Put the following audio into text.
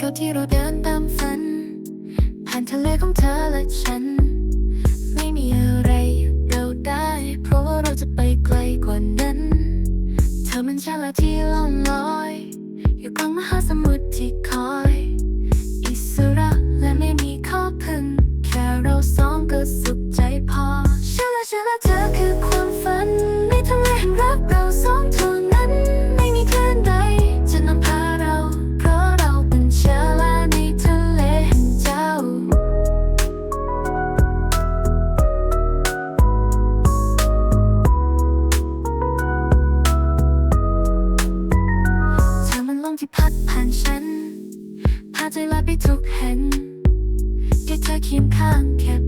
เก่าที่เราเดินตามฝัน ผ่านทะเลของเธอและฉัน ไม่มีอะไรเราได้ เพราะว่าเราจะไปไกลกว่านั้น เธอมันช่างละที่ล่องลอย อยู่กลางมหา ที่พัดผ่านฉัน พาใจลาไปทุกแห่งที่เธอเคียงข้างแคบ